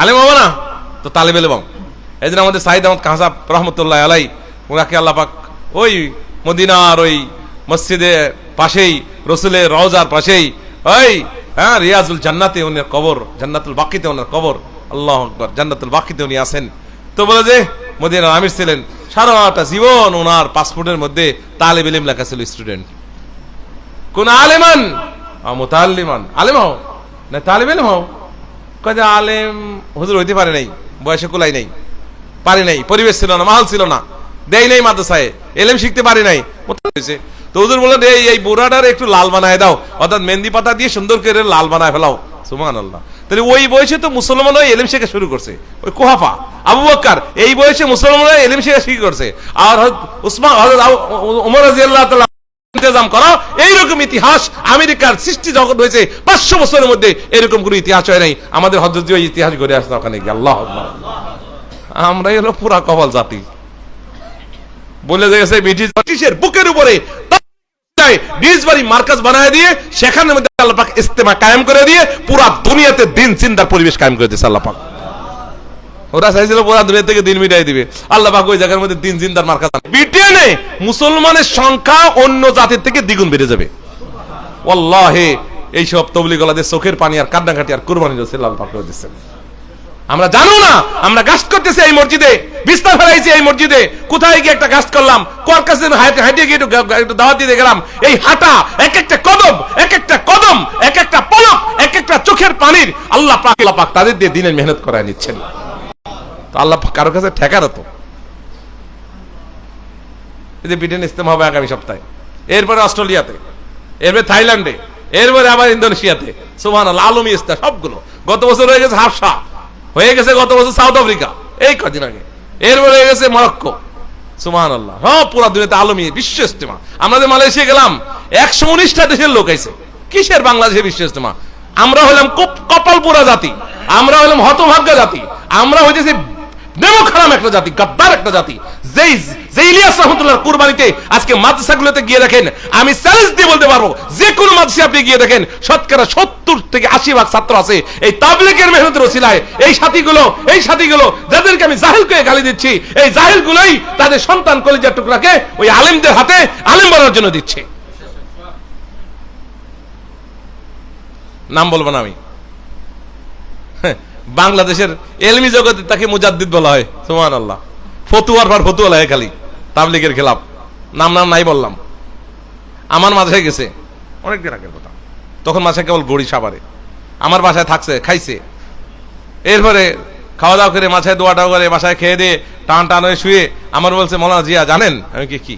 আলেম হব না? তো তালেব এলেম এই জন্য আমাদের সাইদ আহমদ কাহাসাব রহমতুল্লাহ আলাই ওনাকে আল্লাহ পাক ওই মদিনার ওই মসজিদের পাশেই, রসুলের রওজার পাশেই, ওই হ্যাঁ রিয়াজুল জান্নাতে উনি কবর, জান্নাতুল বাকিতে ওনার কবর, আল্লাহ আকবর, জান্নাতুল বাকিতে উনি আছেন। তো বলে যে, মদিনার আমির ছিলেন, সারাটা জীবন ওনার পাসপোর্টের মধ্যে তালেব ইলিম লেখা ছিল স্টুডেন্ট। কোন আলেমান? মোতাল্লিমান। আলেম হও? না, তালেব ইলিম হও? কয়ে আলেম হুজুর হইতে পারে নাই? বয়সে কুলাই নাই। পারে নাই। পরিবেশ ছিল না, মাহল ছিল না। দেয় নাই মাদ্রাসায়। এলেম শিখতে পারে নাই। হয়েছে। তো হুজুর বললেন, এই এই বুড়াটার একটু লাল বানায় দাও। অর্থাৎ মেহেন্দি পাতা দিয়ে সুন্দর করে লাল বানায় ফেলাও। সুমান আল্লাহ তাহলে ওই বয়সে তো মুসলমান এলেম শেখা শুরু করছে। ওই কোহাফা, আবু বক্কার, এই বয়সে মুসলমান এলেম শেখা শুরু করছে। আর উসমান উমর রাদিয়াল্লাহু তাআলা ইন্তজাম করো এইরকম ইতিহাস আমেরিকার সৃষ্টি জগৎ হয়েছে পাঁচশো বছরের মধ্যে এরকম কোন ইতিহাস হয় নাই আমাদের হজরত ইতিহাস গড়ে আসতো ওখানে আল্লাহ। আমরাই হলো পুরা কপাল জাতি বলে গেছে ব্রিটিশ ব্রিটিশের বুকের উপরে নিজ বাড়ি মার্কাজ বানায় দিয়ে সেখানে মধ্যে আল্লাহ পাক ইস্তেমা কায়েম করে দিয়ে পুরা দুনিয়াতে দিন চিন্তার পরিবেশ কায়েম করে দিয়েছে আল্লাহ পাক ওরা চাইছিল পুরা দুনিয়া থেকে দিন মিটাই দিবে। আল্লাহ পাক ওই জায়গার মধ্যে দিন জিন্দার। ব্রিটেনে মুসলমানের সংখ্যা অন্য জাতির থেকে দ্বিগুণ বেড়ে যাবে। এইসব তবলিগলাদের চোখের পানি আর কান্নাকাটি আর কুরবানি পাক দিচ্ছেন আমরা জানো না, আমরা গাছ করতেছি এই মসজিদে, বিস্তার ফেলাইছি এই মসজিদে। কোথায় গিয়ে একটা গাছ করলাম কোয়ার কাছে হাঁটে হাঁটে গিয়ে একটু দাওয়াত গেলাম। এই হাঁটা, এক একটা কদম, এক একটা কদম, এক একটা পলক, এক একটা চোখের পানির আল্লাহ পাক আল্লাহ পাক তাদের দিয়ে দিনের মেহনত করায় নিচ্ছেন। তো আল্লাহ পাক কারও কাছে ঠেকার তো। এই যে ব্রিটেন ইস্তেমা হবে আগামী সপ্তাহে। এরপরে অস্ট্রেলিয়াতে, এরপরে থাইল্যান্ডে, এরপরে আবার ইন্দোনেশিয়াতে। সুমান আলমী ইস্তা সবগুলো। গত বছর হয়ে গেছে হাফসা, হয়ে গেছে গত বছর সাউথ আফ্রিকা, এই কদিন আগে। এরপরে হয়ে গেছে মরক্কো। সুমান আল্লাহ হ্যাঁ পুরা দুনিয়াতে আলমী, বিশ্ব ইস্তেমা আমরা যে মালয়েশিয়া গেলাম, একশো উনিশটা দেশের লোক আইছে। কিসের বাংলাদেশের বিশ্ব ইস্তেমা আমরা হলাম কপ- কপালপুরা জাতি, আমরা হলাম হতভাগ্য জাতি, আমরা হইতেছি নেমো খারাপ একটা জাতি গাদ্দার একটা জাতি। যেই কুরবানিতে আজকে মাদ্রাসাগুলোতে গিয়ে দেখেন আমি চ্যালেঞ্জ দিয়ে বলতে পারব যে কোনো মাদ্রাসা আপনি গিয়ে দেখেন শতকরা সত্তর থেকে আশি ভাগ ছাত্র আছে। এই তাবলিকের মেহনতের ওসিলায় এই সাথীগুলো এই সাথীগুলো যাদেরকে আমি জাহিলকে গালি দিচ্ছি এই জাহিলগুলোই তাদের সন্তান কলিজার টুকরাকে ওই আলেমদের হাতে আলেম বানার জন্য দিচ্ছে। নাম বলব না আমি। হ্যাঁ, বাংলাদেশের এলমি জগতে তাকে মুজাদ্দিদ বলা হয় সুমান আল্লাহ ফতুয়ার পর ফতুয়া লাগে খালি তাবলিগের খেলাফ। নাম নাম নাই বললাম। আমার মাঝে গেছে। অনেক দিন আগের কথা। তখন মাঝে কেবল গড়ি সাবারে। আমার বাসায় থাকছে খাইছে। এরপরে খাওয়া দাওয়া করে মাথায় দোয়াটা করে বাসায় খেয়ে দিয়ে টান টান হয়ে শুয়ে আমার বলছে মৌলানা জিয়া জানেন? আমি কি কি?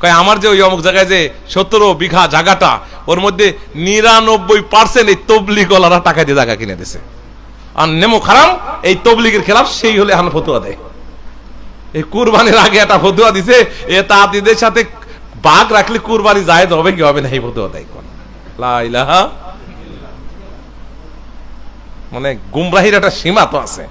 কয় আমার যে ওই অমুক জায়গায় যে সতেরো বিঘা জায়গাটা ওর মধ্যে নিরানব্বই পার্সেন্ট এই তবলিগলারা টাকা দিয়ে জায়গা কিনে দিছে আর নেমো খারাম, এই তবলিগের খেলাফ সেই হলে এখন ফতুয়া দেয়। এই কুরবানির আগে একটা ফতুয়া দিছে, এ তাঁতিদের সাথে বাঘ রাখলে কুরবানি যায় হবে কি হবে না, এই ফতুয়া দেয় কোন? মানে গুমরাহির একটা সীমা তো আছে।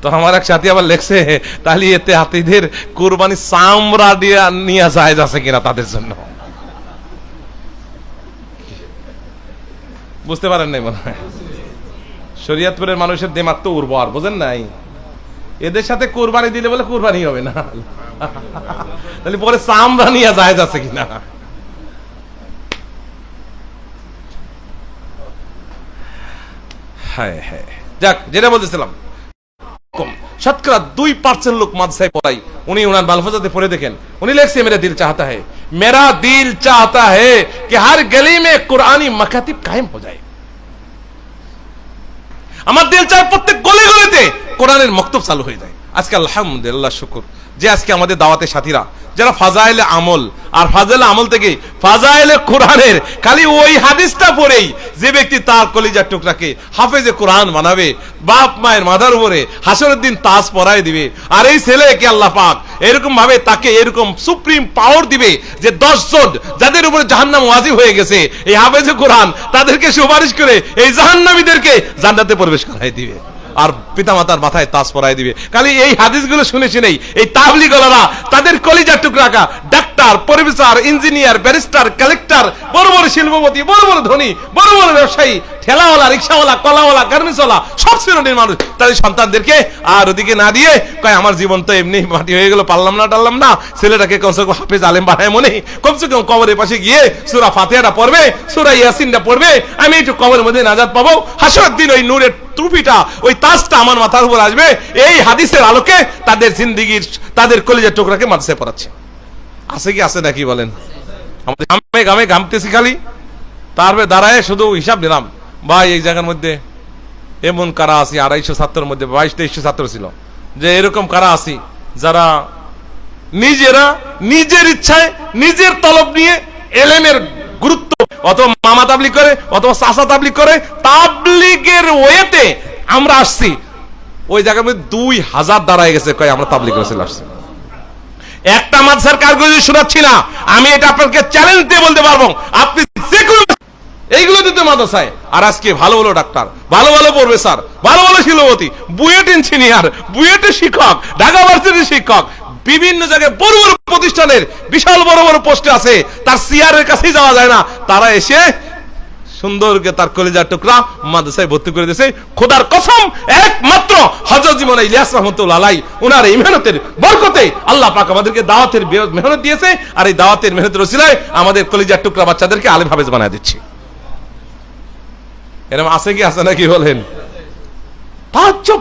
তো আমার এক সাথী আবার লেখছে, তাহলে এতে হাতিদের কুরবানি চামড়া দিয়ে নিয়ে যায় আছে কিনা তাদের জন্য? বুঝতে পারেন নাই মনে হয়। শরিয়াতপুরের মানুষের দেমাগ তো উর্বর, বোঝেন নাই? এদের সাথে কোরবানি দিলে বলে কোরবানি হবে না। তাহলে পরে চামড়া নিয়ে যায় যাচ্ছে কিনা? হ্যাঁ হ্যাঁ। যাক, যেটা বলতেছিলাম। শতকরা দুই পার্সেন্ট লোক মাদ্রাসায় পড়াই উনি ওনার মালফাজাতে পড়ে দেখেন। উনি লেখছে, মেরা দিল চাহতা হ্যাঁ মেরা দিল চাহতা হ্যাঁ কি হার গলি মে কোরআনি মাকাতিব কায়েম হয়ে যায়। আমার দিল চায় প্রত্যেক গলে গলিতে কোরআনের মক্তব চালু হয়ে যায়। আজকে আলহামদুলিল্লাহ, শুকুর। যে আজকে আমাদের দাওয়াতে সাথীরা যারা ফাজাইলে আমল, আর ফাজাইলে আমল থেকে ফাজাইলে কোরআনের, খালি ওই হাদিসটা পড়েই যে ব্যক্তি তার কলিজার টুকরাকে হাফেজে কোরআন বানাবে, বাপ মায়ের মাথার উপরে হাসরের দিন তাস পরায় দিবে, আর এই ছেলেকে আল্লাহ পাক এরকম ভাবে তাকে এরকম সুপ্রিম পাওয়ার দিবে যে দশ দশজন যাদের উপরে জাহান্নাম ওয়াজিব হয়ে গেছে, এই হাফেজে কোরআন তাদেরকে সুপারিশ করে এই জাহান্নামীদেরকে জান্নাতে প্রবেশ করাই দিবে। আর পিতামাতার মাথায় তাস পরাই দিবে। খালি এই হাদিসগুলো শুনে শুনেই এই তাবলিগলারা তাদের কলিজার টুকরাকা ডাক্তার, পরিবেশার, ইঞ্জিনিয়ার, ব্যারিস্টার, কালেক্টর শিল্পপতি, বড় বড় ধনী, বড় বড় ব্যবসায়ী, ঠেলাওয়ালা, রিক্সাওয়ালা, কলাওয়ালা, গার্মেন্টসওয়ালা, সব শ্রেণির মানুষ। তাদের সন্তানদেরকে আর ওদিকে না দিয়ে কয়, আমার জীবন তো এমনি মাটি হয়ে গেল, পারলাম না, টারলাম না। ছেলেটাকে কমসে কম হাফেজ আলেম বানায় মনে কমসে কম কবরের পাশে গিয়ে সুরা ফাতিহাটা পড়বে, সুরা ইয়াসিনটা পড়বে। আমি একটু কবরের মধ্যে নাজাত পাবো। হাসর দিন ওই নূরের টুপিটা, ওই তাজটা আমার মাথার উপর আসবে। এই হাদিসের আলোকে তাদের জিন্দিগির, তাদের কলিজার টুকরাকে মাদ্রাসায় পড়াচ্ছে। আছে কি, আছে নাকি বলেন? আমাদের গ্রামে গ্রামে ঘামতেছি খালি। তারপরে দাঁড়ায় শুধু হিসাব নিলাম ভাই, এই জায়গার মধ্যে এমন কারা আছি? আড়াইশো ছাত্রের মধ্যে, বাইশ, তেইশশো ছাত্র ছিল। যে এরকম কারা আছি? যারা নিজেরা নিজের ইচ্ছায় নিজের তলব নিয়ে এলেমের গুরুত্ব অথবা মামা তাবলিক করে অথবা চাষা তাবলিক করে তাবলিকের ওয়েতে আমরা আসছি। ওই জায়গার মধ্যে দুই হাজার দাঁড়ায় গেছে, কয় আমরা তাবলিক করে চলে আসছি। একটা মাদ্রাসার কারগুজি শোনাচ্ছি না। আমি এটা আপনাকে চ্যালেঞ্জ দিয়ে বলতে পারব। আপনি যে কোনো এইগুলো দিতে মাদ্রাসায়। আর আজকে ভালো ভালো ডাক্তার, ভালো ভালো প্রফেসর, ভালো ভালো শিল্পপতি, বুয়েট ইঞ্জিনিয়ার বুয়েটের শিক্ষক, ঢাকা ভার্সিটির শিক্ষক, বিভিন্ন জায়গায় বড় বড় প্রতিষ্ঠানের বিশাল বড় বড় পোস্টে আছে। তার সিআর এর কাছেই যাওয়া যায় না। তারা এসে সুন্দরকে তার কলেজার টুকরা মাদ্রাসায় ভর্তি করে দিয়েছে। খোদার কসম, একমাত্র হজরত জীবন ইলিয়াস রহমতুল্লাহ আলাই উনার এই মেহনতের বরকতে আল্লাহ পাক আমাদেরকে দাওয়াতের মেহনত দিয়েছে আর এই দাওয়াতের মেহনতের রসিলায় আমাদের কলেজার টুকরা বাচ্চাদেরকে আলেম হাফেজ বানায় দিচ্ছে। এরকম আছে কি, আছে নাকি বলেন? তাজ্জব!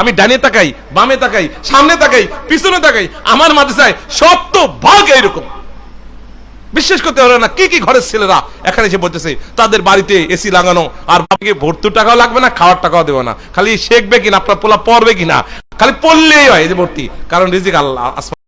আমি ডানে তাকাই, বামে তাকাই, সামনে তাকাই, পিছনে তাকাই, আমার মাদ্রাসায় সত্য ভাগ এইরকম বিশ্বাস করতে পারে না, কি কি ঘরের ছেলেরা এখানে এসে বলতেছে, তাদের বাড়িতে এসি লাগানো, আর বাবাকে ভর্তুর টাকাও লাগবে না, খাওয়ার টাকাও দেবে না। খালি শেখবে কিনা, আপনার পোলা পড়বে কিনা, খালি পড়লেই হয় যে ভর্তি, কারণ রিজিক আল্লাহ